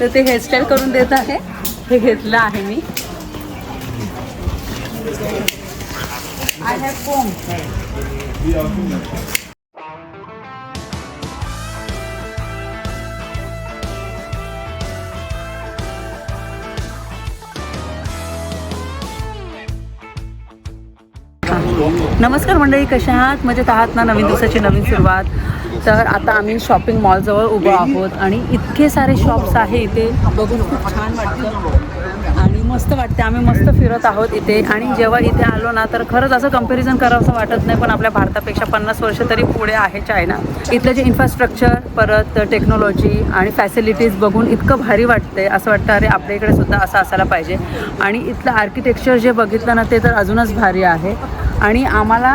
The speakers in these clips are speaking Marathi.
तर ते हेअरस्टाईल करून देत आहे. हे घेतलं आहे मी. आय हॅव कोम नमस्कार मंडळी कशा आहात? मजेत आहात ना नवीन दिवसाची नवीन सुरुवात? तर आता आम्ही शॉपिंग मॉलजवळ उभं आहोत आणि इतके सारे शॉप्स आहे इथे. बघून खूप छान वाटतं. आणि मस्त वाटते. आम्ही मस्त फिरत आहोत इथे. आणि जेव्हा इथे आलो ना तर खरंच असं कंपॅरिझन करावं असं वाटत नाही पण आपल्या भारतापेक्षा पन्नास वर्ष तरी पुढे आहे चायना. इथलं जे इन्फ्रास्ट्रक्चर परत टेक्नॉलॉजी आणि फॅसिलिटीज बघून इतकं भारी वाटते असं वाटतं अरे आपल्या इकडे सुद्धा असं असायला पाहिजे. आणि इथलं आर्किटेक्चर जे बघितलं ना ते तर अजूनच भारी आहे. आणि आम्हाला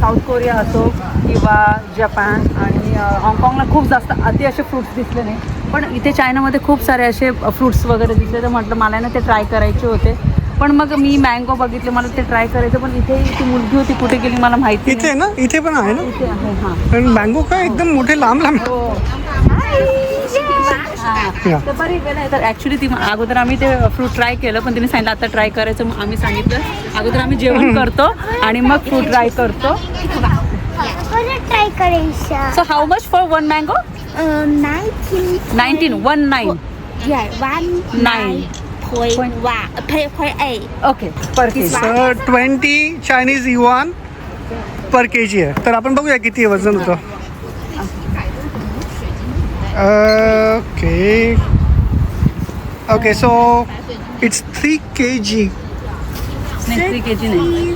साऊथ कोरिया असो किंवा जपान आणि हाँगकाँगला खूप जास्त अति असे फ्रूट्स दिसले नाही. पण इथे चायनामध्ये खूप सारे असे फ्रूट्स वगैरे दिसले. तर म्हटलं मला ना ते ट्राय करायचे होते. पण मग मी मँगो बघितले मला ते ट्राय करायचं पण इथे ती मुलगी होती कुठे गेली मला माहिती इथे आहे ना? इथे पण आहे ना. इथे आहे हां. पण मँगो काय एकदम मोठे लांब लांब. हो. या. तर बरी गेलं तर ॲक्च्युली ती अगोदर आम्ही ते फ्रूट ट्राय केलं पण तिने सांगितलं आता ट्राय करायचं. मग आम्ही सांगितलं अगोदर आम्ही जेवण करतो आणि मग फ्रूट ट्राय करतो. परत ट्राय करायचा so how much for one mango nineteen nineteen one nine one Nine. point one point eight. Okay per twenty Chinese yuan पर के जी आहे तर आपण बघूया किती वजन होतं. Okay okay so it's three K G नाही थ्री के जी नाही.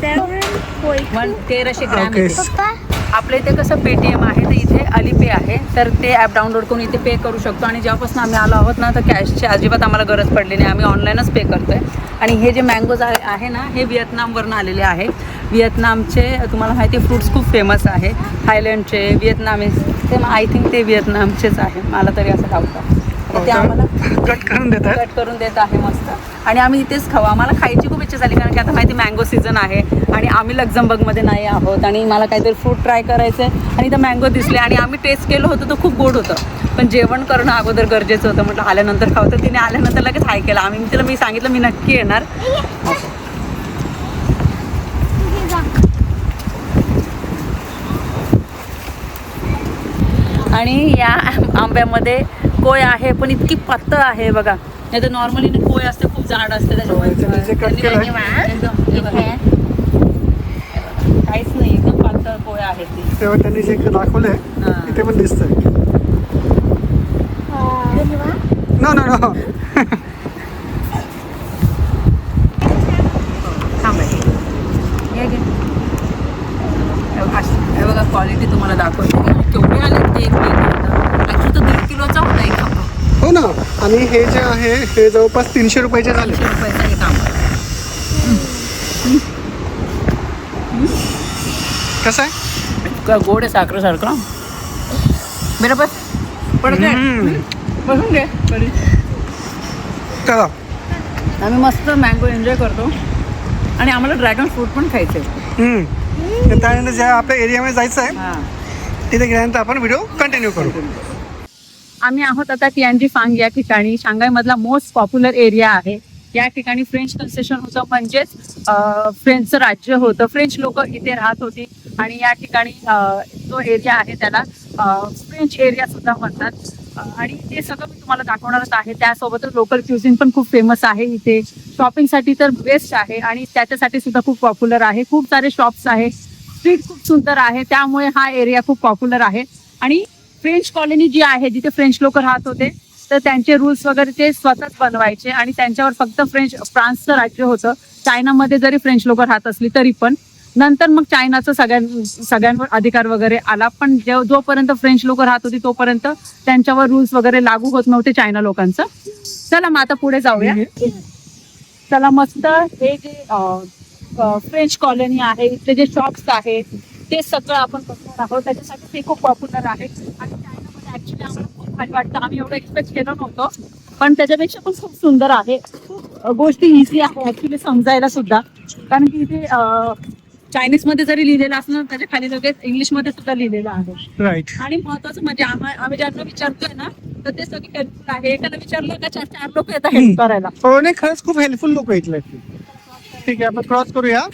Seven point वन तेराशे ग्रॅम Okay. येते. पप्पा आपल्या इथे कसं पेटीएम आहे तर इथे अलीपे आहे तर ते ॲप डाउनलोड करून इथे पे करू शकतो. आणि जेव्हापासून आम्ही आलो आहोत ना तर कॅशची अजिबात आम्हाला गरज पडली नाही. आम्ही ऑनलाईनच पे करतोय. आणि हे जे मँगोज आहे ना हे व्हिएतनामवरून आलेले आहे. व्हिएतनामचे तुम्हाला माहिती फ्रूट्स खूप फेमस आहे. थायलंडचे व्हिएतनामी ते आय थिंक ते व्हिएतनामचेच आहे. मला तरी असं डाऊट तर ते आम्हाला कट करून देत कट करून देत आहे मस्त. आणि आम्ही इथेच खाऊ. आम्हाला खायची खूप इच्छा झाली कारण की आता माहिती मँगो सीझन आहे. आणि आम्ही लक्झमबर्गमध्ये नाही आहोत. आणि मला काहीतरी फ्रूट ट्राय करायचं आहे. आणि इथं मँगो दिसले. आणि आम्ही टेस्ट केलं होतं तर खूप गोड होतं. पण जेवण करणं अगोदर गरजेचं होतं. म्हटलं आल्यानंतर खाऊ. तर तिने आल्यानंतर लगेच हाय केलं. आम्ही तिला मी सांगितलं मी नक्की येणार. आणि या आंब्यामध्ये कोय आहे पण इतकी पातळ आहे बघा. नाही तर नॉर्मली कोय असते खूप जाड असते हे. काहीच नाही एकदम पातळ कोय आहे ती. तेव्हा त्यांनी जे दाखवलंय. इथे पण दिसतंय. नो नो नो थांब हे. हे घे. हे बघा, अशी- हे बघा क्वालिटी तुम्हाला दाखवते. केवढे आले ते एक ॲक्च्युली तो दीड किलोचा होता एक आंबा हो ना. आणि हे जे आहे हे जवळपास तीनशे रुपयाचे झाले. तीनशे रुपयाचा एक आंबा कसं आहे? का गोड आहे साखरेसारखं. बरोबर पडत. बसून घे. चला. आम्ही मस्त मँगो एन्जॉय करतो. आणि आम्हाला ड्रॅगन फ्रूट पण खायचं. तर त्यानंतर ज्या आपल्या एरियामध्ये जायचं आहे तिथे गेल्यानंतर आपण व्हिडिओ कंटिन्यू करू. आम्ही आहोत आता टियानजी फांग या ठिकाणी. शांघाईमधला मोस्ट पॉप्युलर एरिया आहे. या ठिकाणी फ्रेंच कन्सेशन होतं. म्हणजेच फ्रेंचचं राज्य होतं. फ्रेंच लोक इथे राहत होती. आणि या ठिकाणी जो एरिया आहे त्याला फ्रेंच एरिया सुद्धा म्हणतात. आणि ते सगळं मी तुम्हाला दाखवणारच आहे. त्यासोबतच लोकल क्युझिन पण खूप फेमस आहे इथे. शॉपिंगसाठी तर बेस्ट आहे आणि त्याच्यासाठी सुद्धा खूप पॉप्युलर आहे. खूप सारे शॉप्स आहे. स्ट्रीट खूप सुंदर आहे. त्यामुळे हा एरिया खूप पॉप्युलर आहे. आणि फ्रेंच कॉलनी जी आहे जिथे फ्रेंच लोक राहत होते तर त्यांचे रूल्स वगैरे ते स्वतःच बनवायचे आणि त्यांच्यावर फक्त फ्रेंच फ्रान्सचं राज्य होतं. चायनामध्ये जरी फ्रेंच लोक राहत असली तरी पण. नंतर मग चायनाचं सगळ्यां सगळ्यांवर अधिकार वगैरे आला. पण जोपर्यंत फ्रेंच लोक राहत होती तोपर्यंत त्यांच्यावर रूल्स वगैरे लागू होत नव्हते चायना लोकांचं. चला मग आता पुढे जाऊया. चला मस्त हे जे फ्रेंच कॉलनी आहे इथले जे शॉप्स आहेत ते सगळं आपण बघणार आहोत. त्याच्यासाठी ते खूप पॉप्युलर आहे. आणि चायनामध्ये ऍक्च्युली आम्हाला खूप भारी वाटतं. आम्ही एवढं एक्सपेक्ट केलं नव्हतं. पण त्याच्यापेक्षा पण खूप सुंदर आहे. खूप गोष्टी इझी आहे ऍक्च्युली समजायला सुद्धा. कारण की इथे चायनीजमध्ये जरी लिहिलेलं असलं त्याच्याखाली लगेच इंग्लिशमध्ये सुद्धा लिहिलेलं आहे. राईट आणि महत्वाचं म्हणजे आम्हा- आम्ही ज्यांना विचारतोय ना तर ते सगळे हेल्पफुल आहे? एकाला विचारलं का चार चार लोक येतात हेल्प करायला? हो नाही खरंच खूप हेल्पफुल लोक इथले. ठीक आहे आपण क्रॉस करूया.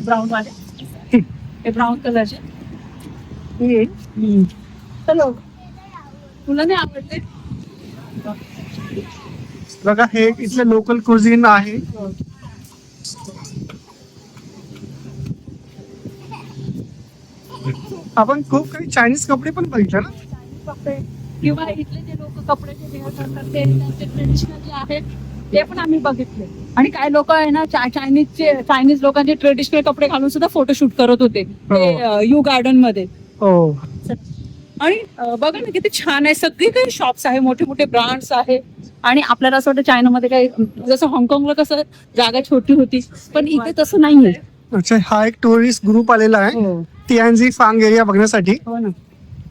ब्राऊन वाले. हे ब्राऊन कलरचे चलो तुला नाही आवडले बघा हे इथलं लोकल कुझिन आहे. आपण खूप काही चायनीज कपडे पण बघितले ना? कपडे किंवा इथले जे लोक कपडे जे वेअर करतात ते त्यांचे ट्रेडिशनल जे आहेत ते पण आम्ही बघितले. आणि काय लोक आहे ना चा- चायनीजचे चायनीज लोकांचे ट्रेडिशनल कपडे घालून सुद्धा फोटोशूट करत होते. हो. यू गार्डनमध्ये. हो. आणि बघा ना किती छान आहे. सगळीकडे शॉप्स आहे मोठे मोठे ब्रांड्स आहे. आणि आपल्याला असं वाटतं चायनामध्ये काही जसं हाँगकाँगला कसं जागा छोटी होती पण इथे तसं नाहीये. अच्छा हा एक टुरिस्ट ग्रुप आलेला आहे. टीएनजी तियांजी फांग एरिया बघण्यासाठी. हो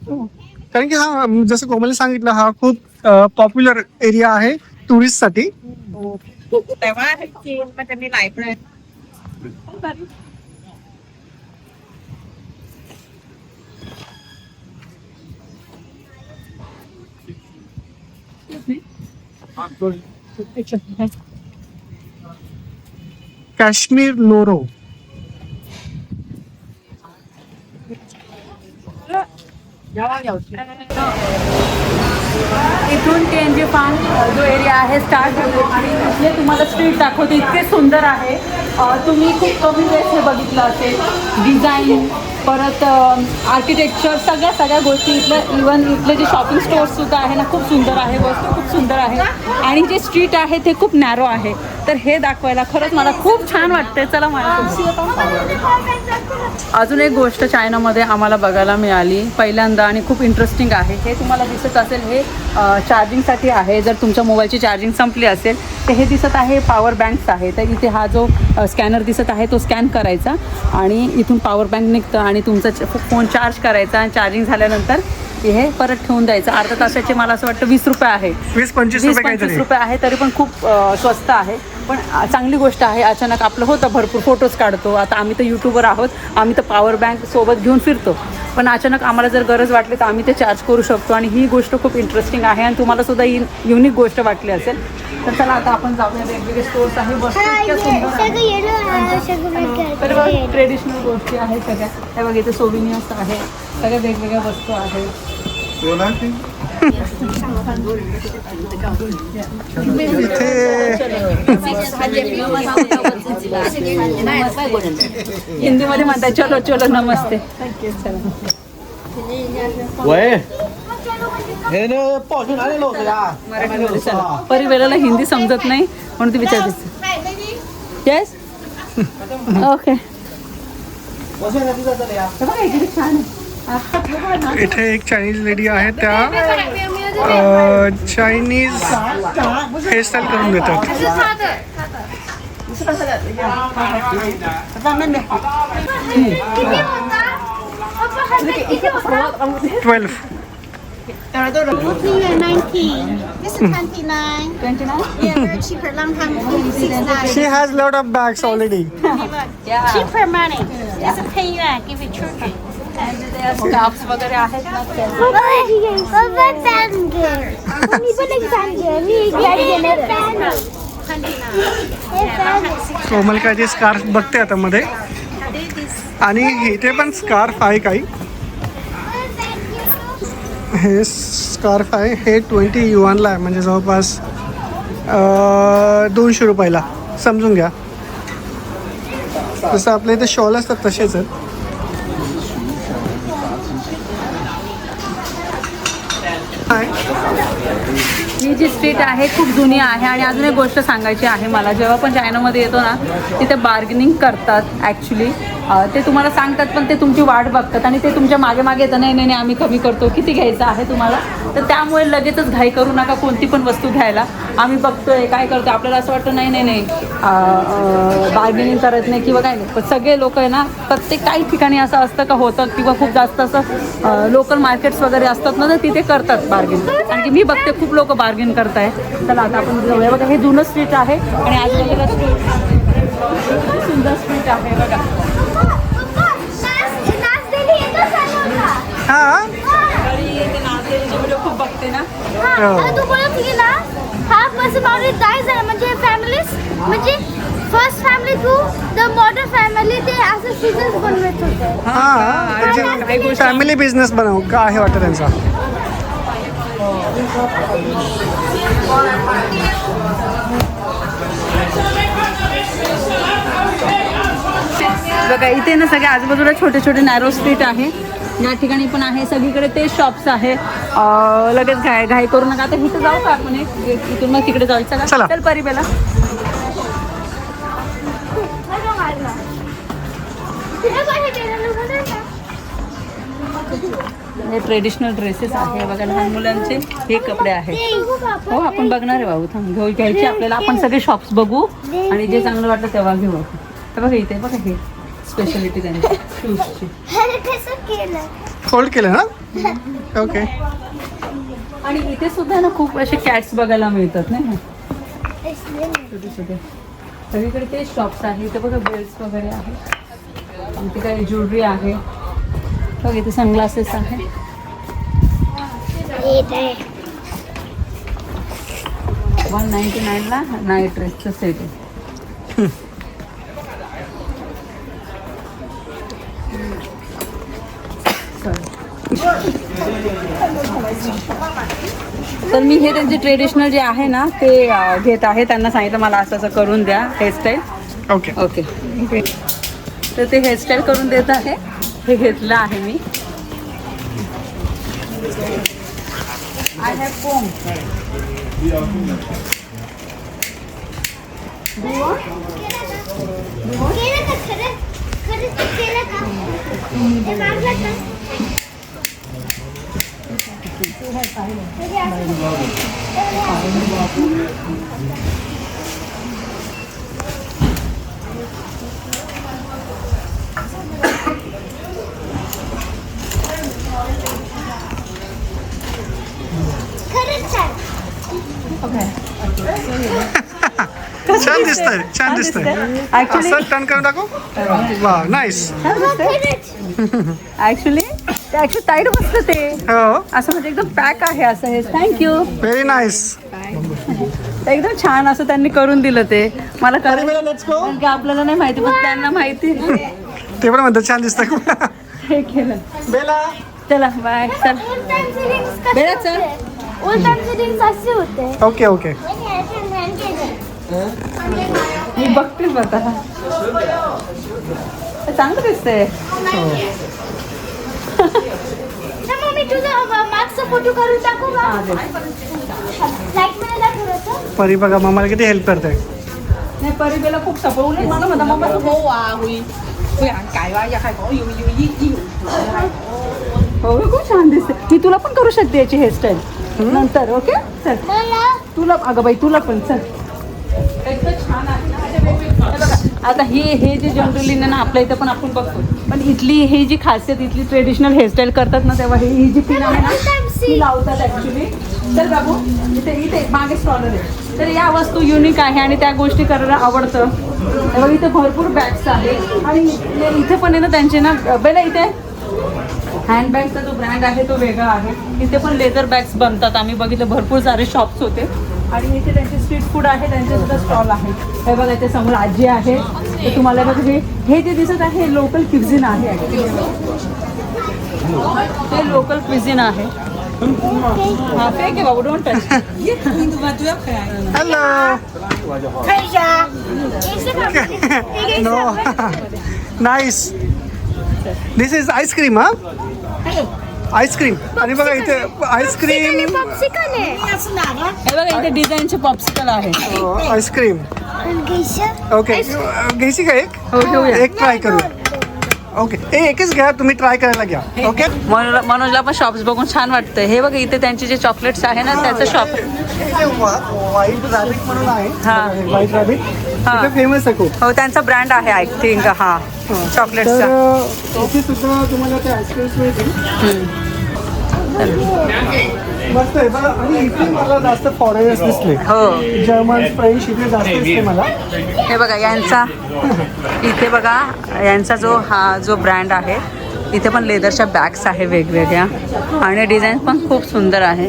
हो. कारण की हा जसं कोमलने सांगितलं हा खूप पॉप्युलर एरिया आहे टुरिस्टसाठी. तेव्हा काश्मीर लोरो. इथून टी एन जी जो एरिया आहे स्टार्ट होतो आणि इथले तुम्हाला स्ट्रीट दाखवते इतके सुंदर आहे. तुम्ही खूप कमी वेळेस हे बघितलं असेल. डिझाईन परत आर्किटेक्चर सगळ्या सगळ्या गोष्टी इथलं इवन इथले जे शॉपिंग स्टोअर्ससुद्धा आहे ना खूप सुंदर आहे वस्तू खूप सुंदर आहे. आणि जे स्ट्रीट आहे ते खूप नॅरो आहे. तर हे दाखवायला खरंच मला खूप छान वाटते चला मला अजून एक गोष्ट चायनामध्ये आम्हाला बघायला मिळाली. पहिल्यांदा आणि खूप इंटरेस्टिंग आहे. हे तुम्हाला दिसत असेल हे चार्जिंगसाठी आहे. जर तुमच्या मोबाईलची चार्जिंग संपली असेल तर हे दिसत आहे पॉवर बँक्स आहे. तर इथे हा जो स्कॅनर दिसत आहे तो स्कॅन करायचा. आणि इथून पॉवर बँक निघतं आणि तुमचा च- फोन चार्ज करायचा. आणि चार्जिंग झाल्यानंतर हे परत ठेवून द्यायचं. अर्धा तासाचे मला असं वाटतं वीस रुपये आहे. वीस पंचवीस वीस रुपये आहे तरी पण खूप स्वस्त आहे. पण चांगली गोष्ट आहे अचानक आपलं होतं भरपूर फोटोज काढतो. आता आम्ही तर युट्यूबर आहोत आम्ही तर पॉवर बँक सोबत घेऊन फिरतो. पण अचानक आम्हाला जर गरज वाटली तर आम्ही ते चार्ज करू शकतो आणि ही गोष्ट खूप इंटरेस्टिंग आहे आणि तुम्हाला सुद्धा ही युनिक गोष्ट वाटली असेल. तर चला आता आपण जाऊया वेगवेगळे स्टोर्स आहे वस्तू इतक्या सुंदर आहेत. तर बघ ट्रेडिशनल गोष्टी आहेत सगळ्या. हे बघ इथे सोविनियर्स आहे सगळ्या वेगवेगळ्या वस्तू आहेत. इथे हिंदी मध्ये म्हणतात चलो चलो नमस्ते. वय? परी वेळेला हिंदी समजत नाही म्हणून ती विचारते. येस ओके इथे एक चायनीज लेडी आहे त्या चायनीज हेअरस्टाईल करून देतात twelve Here 19. This is 29. 29 Yeah, very cheaper. Long time ago, 69. She has lot of bags already Cheaper money. It's a pay yuan. Give it Turkey. Scarves वगैरे आहेत ना? हो, मी पण एक मी एक घेणार कोमल काहीतरी स्कार्फ बघते आता मध्ये आणि इथे पण स्कार्फ आहे काही. हे स्कार्फ आहे. हे ट्वेंटी युवानला आहे. म्हणजे जवळपास दोनशे रुपयाला. समजून घ्या. जसं आपल्या इथे शॉल असतात तसेच आहेत. ही जी स्ट्रीट आहे खूप जुनी आहे आणि अजून एक गोष्ट सांगायची आहे मला. जेव्हा पण चायनामध्ये येतो ना तिथे बार्गेनिंग करतात ॲक्च्युली ते तुम्हाला सांगतात पण ते तुमची वाट बघतात आणि ते तुमच्या मागे मागे येतं नाही नाही नाही, आम्ही कमी करतो किती घ्यायचं आहे तुम्हाला? तर त्यामुळे लगेचच घाई करू नका कोणती पण वस्तू घ्यायला. आम्ही बघतोय काय करतो आपल्याला असं वाटतं नाही नाही नाही बार्गेनिंग करत नाही किंवा काय नाही. पण सगळे लोक आहे ना प्रत्येक काही ठिकाणी असं असतं का होतं किंवा खूप जास्त असं लोकल मार्केट्स वगैरे असतात ना तर तिथे करतात बार्गेन कारण की मी बघते खूप लोक बार्गेन करताय. चला आता आपण जाऊया. बघा हे जुनं स्ट्रीट आहे आणि आजूबाजूला सुंदर स्ट्रीट आहे बघा. तू बोलत हा म्हणजे फॅमिलीज म्हणजे first family to the modern family ते असं सीझन्स बनवत होते. हां फॅमिली बिझनेस बनव का आहे वाटतं त्यांचा? बघा इथे ना सगळे आजूबाजूला छोटे छोटे नॅरो स्ट्रीट आहे. या ठिकाणी पण आहे. सगळीकडे ते शॉप्स आहे. लगेच घाय घाई करू नका. आता इथं जाऊ का आपण एक? इथून मग तिकडे जायचं चला. चल. परिबेला. हे ट्रेडिशनल ड्रेसेस आहे बघा लहान मुलांचे हे कपडे आहेत. हो आपण बघणार आहे भाऊ. थांब घेऊ. घ्यायचे आपल्याला. आपण सगळे शॉप्स बघू आणि जे चांगलं वाटलं तेव्हा घेऊ आपण. हे बघा इथे बघा हे स्पेशालिटी त्यांची. शूजची फोल्ड केलं ना ओके आणि इथे सुद्धा ना खूप असे कॅट्स बघायला मिळतात नाही छोटे छोटे सगळीकडे ते शॉप्स आहे इथे बघा बेल्ट वगैरे आहे इथे काही ज्वेलरी आहे. बघ इथे सनग्लासेस आहे. वन नाईन्टी नाईनला नाईट ड्रेसचं सेट आहे. तर मी हे त्यांचे ट्रेडिशनल जे आहे ना ते घेत आहे. त्यांना सांगितलं मला असं असं करून द्या हेअरस्टाईल ओके ओके तर ते हेअरस्टाईल करून देत आहे. हे घेतलं आहे मी. आय हॅव कोम छान छान दिसतंय छान दिसतंय. ऍक्च्युली असं टर्न करून टाकू? वा नाईस ऍक्च्युली ते ऍक्च्युली टाईट बसतं ते. हो. असं म्हणजे एकदम पॅक आहे असं हे थँक्यू व्हेरी नाईस एकदम छान असं त्यांनी करून दिलं ते. मला गो कारण की आपल्याला नाही माहिती पण त्यांना माहिती. ते पण म्हणतात छान दिसतं. खूप हे केलं. बेला. चला बाय चल. बेला चल. ओल्ड टाइमचे रिंग्स असे होते ओके ओके मी बघते स्वतः चांगलं दिसतंय. मम्मी तुझा मागचा फोटो काढून टाकू का? लाइट परी बघा मम्माला किती हेल्प करते. नाही परिबेला खूप सपोर्ट मला म्हणता mamma bỏ vô vô với với हो खूप छान दिसते. ही तुला पण करू शकते याची हेअरस्टाईल नंतर ओके चल. मला? तुला अगं बाई तुला पण चल. एकदम छान आहे आता हे हे जे जनरली ना आपल्या इथं पण आपण बघतो. पण इथली ही जी खासियत इथली ट्रेडिशनल हेअरस्टाईल करतात ना तेव्हा ही ही जी पिन आहे ना ती लावतात ऍक्च्युली तर बाबू इथे इथे मागे स्टॉलर आहे. तर या वस्तू युनिक आहे आणि त्या गोष्टी करायला आवडतं. तेव्हा इथे भरपूर बॅग्स आहे आणि इथे- इथे पण आहे ना त्यांचे ना बेला इथे. हँडबॅगचा जो ब्रँड आहे तो वेगळा आहे. इथे पण लेदर बॅग्स बनतात. आम्ही बघितलं भरपूर सारे शॉप्स होते. आणि इथे त्यांचे स्ट्रीट फ़ूड आहे त्यांचे सुद्धा स्टॉल आहे. हे बघा इथे समोर आजी आहे. ते तुम्हाला बघा हे हे जे दिसत आहे हे लोकल क्विझिन आहे. ते लोकल क्विझिन आहे. हा फेक आहे बाबू don't touch hello no nice this is ice cream हा आईस्क्रीम. आणि बघा इथे आईस्क्रीम. पॉप्सिकल आहे हे बघा इथे डिझाईनचे पॉप्सिकल आहे. आईस्क्रीम. घ्यायचं ओके घ्यायची का एक? हो घेऊया एक ट्राय करूया. ओके ए एकच घ्या तुम्ही ट्राय करायला घ्या. ओके मनोज- मनोजला पण शॉप्स बघून छान वाटतं हे बघ इथे त्यांचे जे चॉकलेट्स आहे ना त्याचं शॉप व्हाईट रॅबिट म्हणून आहे. हा. व्हाईट रॅबिट हा. तिथे फेमस आहे खूप. हो त्यांचा ब्रँड आहे आय थिंक हा. तर चॉकलेट्सचा अ, इथे सुद्धा तुम्हाला ते आईस्क्रीम्स मिळतील. मस्त आहे. बघा आणि इथे मला जास्त फॉरेनर्स दिसले. हो. जर्मन फ्रेंच इथे जास्त दिसते मला. हे बघा यांचा इथे बघा यांचा जो हा जो ब्रँड आहे इथे पण लेदरच्या बॅग्स आहे वेगवेगळ्या. आणि डिझाईन पण खूप सुंदर आहे.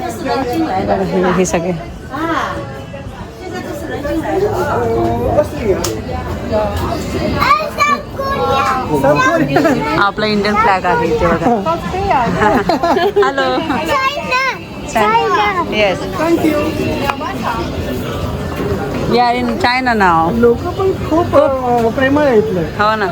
हे- हे सगळे आपला इंडियन फ्लॅग आहे इथे बघा. Hello China. Yes thank you we are in China नाव लोक पण खूप अ, प्रेमळ आहे इथले हो ना.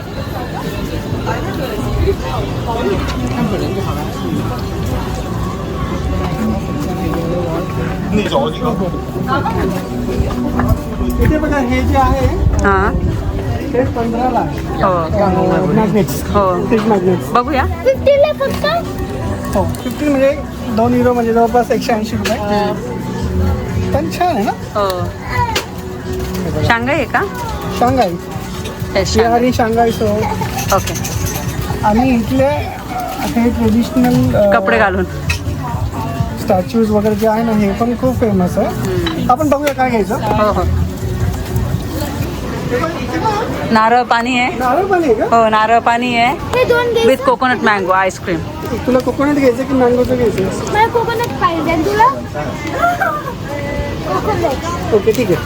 इथे बघा हे जे आहे हां. ते पंधराला आहे. हो. मॅग्नेट्स हो. फिश मॅग्नेट्स बघूया. 50 ला फक्त? हो फिफ्टीन म्हणजे दोन युरो म्हणजे जवळपास एकशे ऐंशी रुपये. पण छान आहे ना? हो. शांघाई आहे का? शांघाई. हे शांघाई. So okay. आणि इथले हे ट्रेडिशनल कपडे घालून. स्टॅच्यूज वगैरे जे आहे ना हे पण खूप फेमस आहे. आपण बघूया काय घ्यायचं. हो हो. नारळ पाणी आहे. नारळ पण आहे का? हो नारळ पाणी आहे. हे with coconut mango ice cream तुला कोकोनट घ्यायचं की मँगोचं घ्यायचं? मला कोकोनट पाहिजे. तुला? कोकोनट ओके ठीक आहे.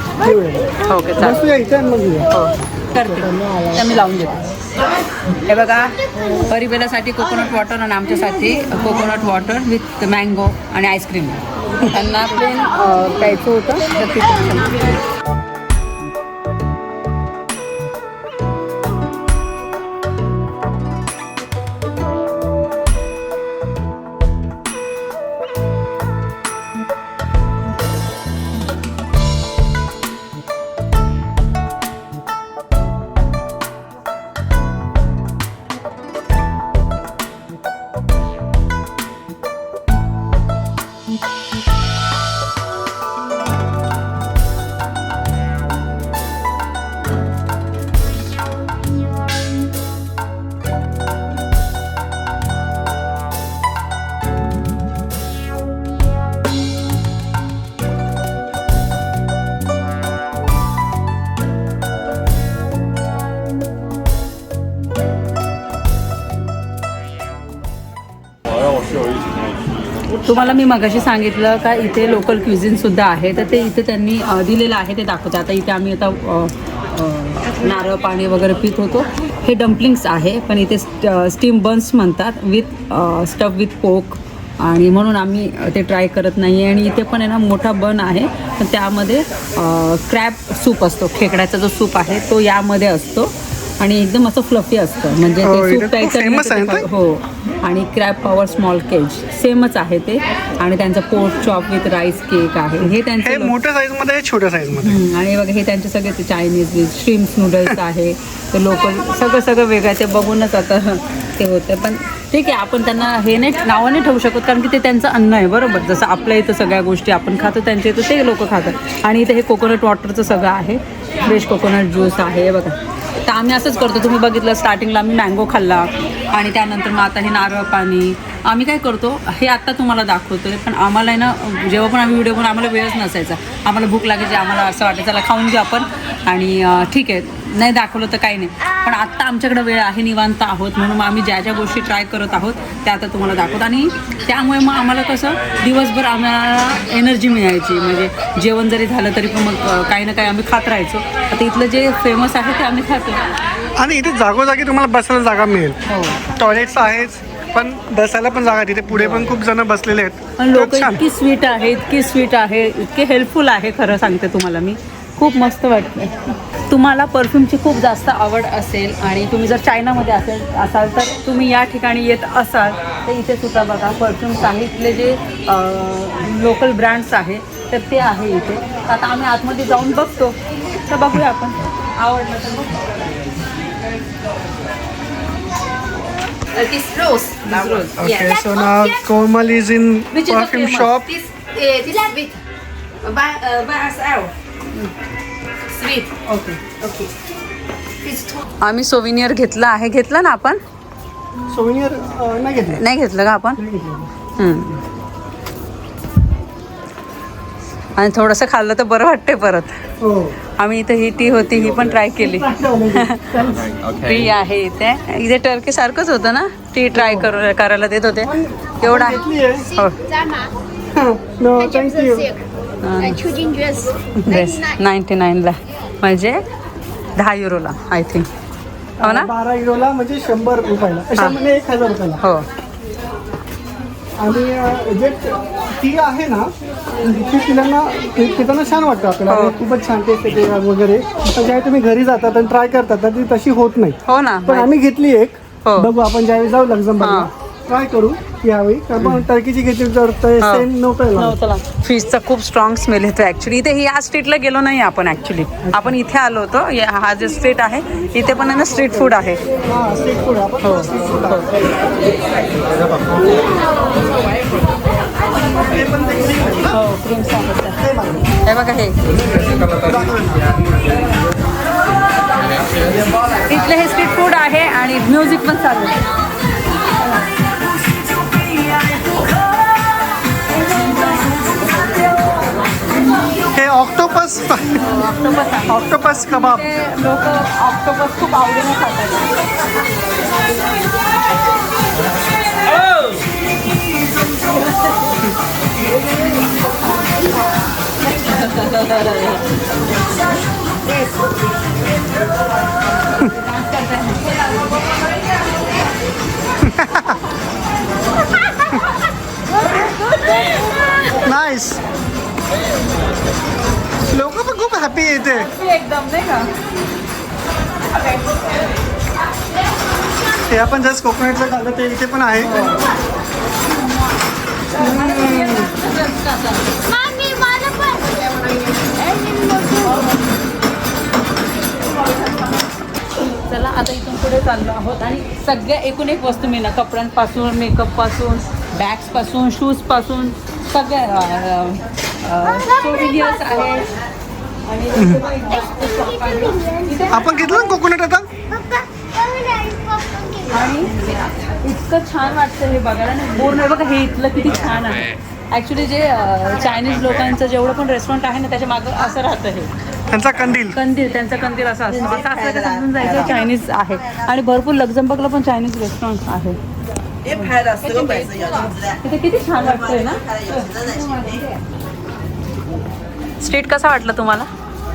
ओके चालेल. बसूया इथे आणि मग घेऊया. हो करते. त्या मी लावून देते. हे बघा परिबेलासाठी कोकोनट वॉटर आणि आमच्यासाठी कोकोनट वॉटर विथ मँगो आणि आईस्क्रीम त्यांना प्लेन प्यायचं होतं तर तिथे. तुम्हाला मी मगाशी सांगितलं का इथे लोकल क्युझिन सुद्धा आहे. तर ते इथे त्यांनी दिलेलं आहे ते दाखवते आता इथे आम्ही आता नारळ पाणी वगैरे पित होतो. हे डम्पलिंग्स आहे पण इथे स्टीम बन्स म्हणतात विथ स्टफ विथ पोक आणि म्हणून आम्ही ते ट्राय करत नाही आहे आणि इथे पण आहे ना मोठा बन आहे. त्यामध्ये क्रॅप सूप असतो. खेकड्याचा जो सूप आहे तो यामध्ये असतो. आणि एकदम असं फ्लफी असतं. म्हणजे हो, ते सूप प्यायचं? हो. आणि क्रॅब पॉवर स्मॉल केज सेमच आहे ते. आणि त्यांचं pork chop with rice cake आहे. हे त्यांचे मोठ्या साईजमध्ये आहे छोट्या साईजमध्ये? हम्म, आणि बघा हे त्यांचे सगळे ते चायनीज श्रीम्स नूडल्स आहे. ते लोकल सगळं सगळं वेगळं. ते बघूनच आता ते होतं. पण ठीक आहे आपण त्यांना हे नाही नावं नाही ठेवू शकत कारण की ते त्यांचं अन्न आहे. बरोबर? जसं आपल्या इथं सगळ्या गोष्टी आपण खातो त्यांच्या इथं ते लोक खातात. आणि इथे हे कोकोनट वॉटरचं सगळं आहे. फ्रेश कोकोनट ज्यूस आहे बघा. तर आम्ही असंच करतो. तुम्ही बघितलं स्टार्टिंगला आम्ही मँगो खाल्ला. आणि त्यानंतर मग आता हे नारळ पाणी. आम्ही काय करतो हे आत्ता तुम्हाला दाखवतोय पण आम्हाला आहे ना जेव्हा पण आम्ही व्हिडिओ पण आम्हाला वेळच नसायचा. आम्हाला भूक लागायची आम्हाला असं वाटायचं चला खाऊन घेऊ आपण. आणि ठीक आहे. नाही दाखवलं तर काही नाही. पण आत्ता आमच्याकडे वेळ आहे निवांत आहोत. म्हणून मग आम्ही ज्या ज्या गोष्टी ट्राय करत आहोत त्या आता तुम्हाला दाखवत. आणि त्यामुळे मग आम्हाला कसं दिवसभर आम्हाला एनर्जी मिळायची. म्हणजे जेवण जरी झालं तरी पण मग काही ना काही आम्ही खात राहायचो. आता इथलं जे फेमस आहे ते आम्ही खातो. आणि इथे जागोजागी तुम्हाला बसायला जागा मिळेल. हो. टॉयलेट्स आहेच पण बसायला पण जागा. तिथे पुढे पण खूप जण बसलेले आहेत. पण लोक छान. इतकी स्वीट आहे इतकी स्वीट आहे इतके हेल्पफुल आहे खरं सांगते तुम्हाला मी. खूप मस्त वाटतं तुम्हाला परफ्यूमची खूप जास्त आवड असेल आणि तुम्ही जर चायनामध्ये असेल असाल तर तुम्ही या ठिकाणी येत असाल तर इथे सुद्धा बघा परफ्यूम्स आहे इथले जे लोकल ब्रँड्स आहे तर ते आहे इथे आता आम्ही आतमध्ये जाऊन बघतो तर बघूया आपण आवडलं तर मग Uh, this rose. This rose. Okay, Yeah. so now Komal is in Which is the perfume famous? shop. This, uh, this sweet. By, by SL. Okay two. आम्ही सोविनियर घेतला आहे. घेतला ना आपण? सोविनियर नाही घेतले. नाही घेतलं का आपण. आणि थोडंसं खाल्लं तर बरं वाटते परत. हो. आम्ही इथे ही टी होती ही पण ट्राय केली. टी आहे इथे. इथे टर्की सारखंच होतं ना? टी ट्राय करू करायला देत होते. एवढा हो. Dress. बेस नाईन्टी नाईनला म्हणजे दहा युरोला आय थिंक हो ना? बारा युरोला म्हणजे शंभर रुपयाला. म्हणजे एक हजार रुपयाला. हो. आणि जे ती आहे ना ती पि- पिताना छान वाटतं आपल्याला. हो. खूपच छान टेस्ट येते वगैरे. पण ज्यावेळी तुम्ही घरी जातात आणि ट्राय करतात तर ती तशी होत नाही. हो ना. पण आम्ही घेतली एक. हो. बघू आपण ज्यावेळी जाऊ लक्झमबर्गला ट्राय करू यावेळी. कारण टर्कीची घेतली तर ते हो. सेम नव्हतं. फिशचा खूप स्ट्रॉंग स्मेल येतो ऍक्च्युली इथे या स्ट्रीटला गेलो नाही आपण ऍक्च्युली आपण इथे आलो होतो. हा जे स्ट्रीट आहे इथे पण आहे ना स्ट्रीट फूड आहे. हा स्ट्रीट फूड हो. हे. हे बघा. हे इथले हे स्ट्रीट फूड आहे आणि म्युझिक पण चालू आहे. हे ऑक्टोपस ऑक्टोपस कबाब. लोक ऑक्टोपस खूप आवडीने खातात. एकदम नाही का? ते आपण जस्ट कोकोनटचं खाल्लं ते इथे पण आहे. pun. चला आता इथून पुढे चाललो आहोत आणि सगळ्या एकूण एक वस्तू मी ना कपड्यांपासून मेकअपपासून बॅग्सपासून शूजपासून सगळ्या आहेत. आपण घेतलं ना कोकोनट आता? आणि इतकं छान वाटतं हे बघायला आणि बोर नाही बघा हे इथलं किती छान आहे. ऍक्च्युली जे चायनीज लोकांचं जेवढं पण रेस्टॉरंट आहे ना त्याच्या मागं असं राहतं हे. त्यांचा कंदील. कंदील त्यांचा कंदील असा असतो. असं असं का समजून जायचं चायनीज आहे. आणि भरपूर लक्झमबर्गला पण चायनीज रेस्टॉरंट आहे. तिथे किती छान वाटतंय ना? स्ट्रीट कसा वाटला तुम्हाला?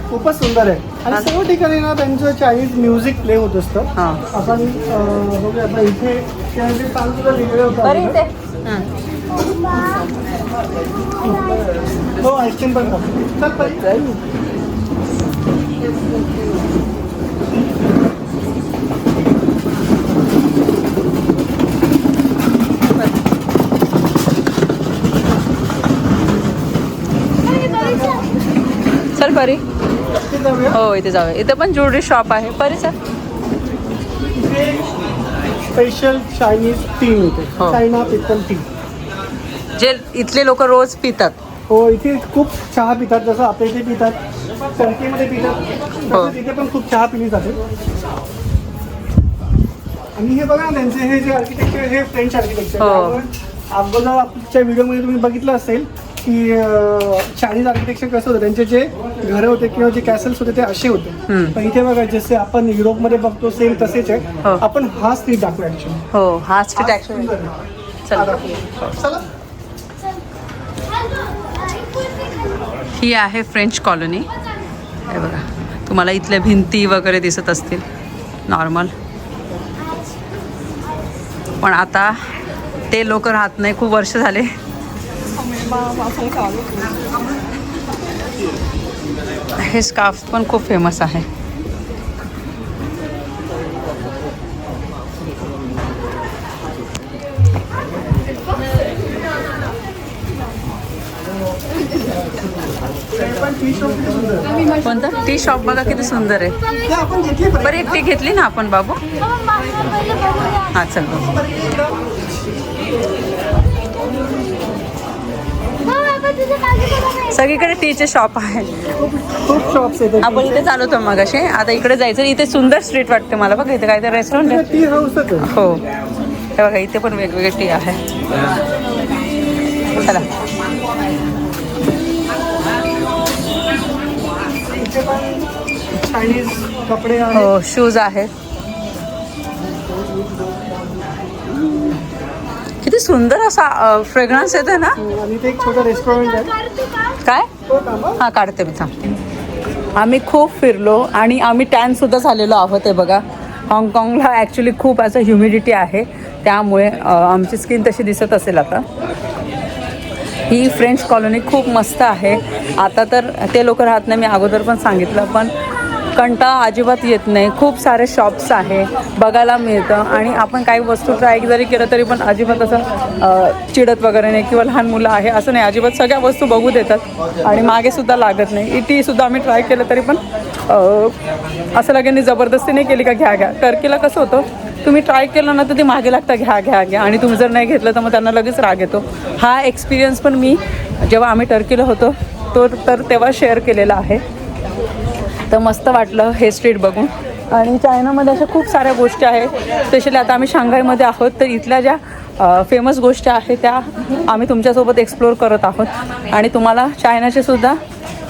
खूपच सुंदर आहे. आणि सर्व ठिकाणी ना त्यांचं चायनीज म्युझिक प्ले होत असतं. हां. आपण अं, बघूया आता इथे त्यांचे लिहिलेलं होतं. इथे. हं. आईस्क्रीम पण. चल चल परी. हो इथे जाऊया. इथे पण ज्वेलरी शॉप आहे. परी सर. स्पेशल चायनीज टी मिळते. हो. चायना पिपल टी जे इथले लोक रोज पितात. हो इथे खूप चहा पितात. जसं आपल्या इथे पितात टर्कीमध्ये पितात हो. इथे पण खूप चहा पिली जाते. आणि हे बघा ना त्यांचे हे जे आर्किटेक्चर हे फ्रेंच आर्किटेक्चर हो. अगोदर आपल्या व्हिडिओमध्ये तुम्ही बघितलं असेल की चायनीज आर्किटेक्चर कसं होतं त्यांचे जे घरं होते किंवा जे कॅसल्स होते ते असे होते. पण इथे बघा जसे आपण युरोपमध्ये बघतो सेम तसेच हो. आहे आपण हा स्ट्रीट दाखवू ऍक्च्युली हो हा स्ट्रीट चला. ही आहे फ्रेंच कॉलनी हे बघा तुम्हाला इथल्या भिंती वगैरे दिसत असतील. नॉर्मल पण आता ते लोक राहत नाही खूप वर्ष झाले. हे स्कार्फ पण खूप फेमस आहे. कोणतं? टी शॉप बघा किती सुंदर आहे. बरं. एक टी घेतली ना आपण बाबू? हा चल. सगळीकडे टीचे शॉप आहे. खूप शॉप्स आहेत आपण इथे चालवतो मग असे आता इकडे जायचं इथे सुंदर स्ट्रीट वाटते मला बघा इथे काहीतरी रेस्टॉरंट आहे. टी हाऊसच आहे. हो. हे बघा इथे पण वेगवेगळे टी आहे. चला. हो शूज आहेत. किती सुंदर असा फ्रेग्रन्स येतोय ना? आणि इथे एक छोटं रेस्टॉरंट आहे? काय? तो. हा काढते मी थांब. आम्ही खूप फिरलो आणि आम्ही टॅन सुद्धा झालेलो आहोत हे बघा. हाँगकाँगला ॲक्च्युली खूप असं ह्युमिडिटी आहे. त्यामुळे आमची स्किन तशी दिसत असेल आता. ही फ्रेंच कॉलनी खूप मस्त आहे. आता तर ते लोक राहत नाही मी अगोदर पण सांगितलं पण कंटाळा अजिबात येत नाही. खूप सारे शॉप्स आहे बघायला मिळतं. आणि आपण काही वस्तू ट्राय जरी केलं तरी पण अजिबात असं चिडत वगैरे नाही किंवा लहान मुलं आहे असं नाही. अजिबात सगळ्या वस्तू बघू देतात. आणि मागेसुद्धा लागत नाही. इटीसुद्धा आम्ही ट्राय केलं तरी पण असं लगेच जबरदस्ती नाही केली का घ्या घ्या. टर्कीला कसं होतं तुम्ही ट्राय केलं ना तर ते मागे लागतं घ्या घ्या घ्या. आणि तुम्ही जर नाही घेतलं तर मग त्यांना लगेच राग येतो. हा एक्सपिरियन्स पण मी जेव्हा आम्ही टर्कीला होतो तो तर तेव्हा शेअर केलेला आहे. तर मस्त वाटलं हे स्ट्रीट बघून. आणि चायनामध्ये अशा खूप साऱ्या गोष्टी आहेत. स्पेशली आता आम्ही शांघायमध्ये आहोत. तर इथल्या ज्या फेमस गोष्टी आहेत त्या आम्ही तुमच्यासोबत एक्सप्लोअर करत आहोत. आणि तुम्हाला चायनाचे सुद्धा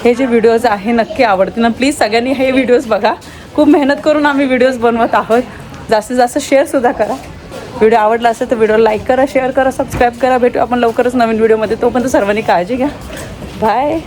हे जे व्हिडिओज आहे नक्की आवडतील. ना प्लीज सगळ्यांनी हे व्हिडिओज बघा. खूप मेहनत करून आम्ही व्हिडिओज बनवत आहोत. जास्तीत जास्त शेअरसुद्धा करा. व्हिडिओ आवडला असेल तर व्हिडिओ लाईक करा शेअर करा सबस्क्राईब करा. भेटू आपण लवकरच नवीन व्हिडिओमध्ये तोपर्यंत सर्वांनी काळजी घ्या. बाय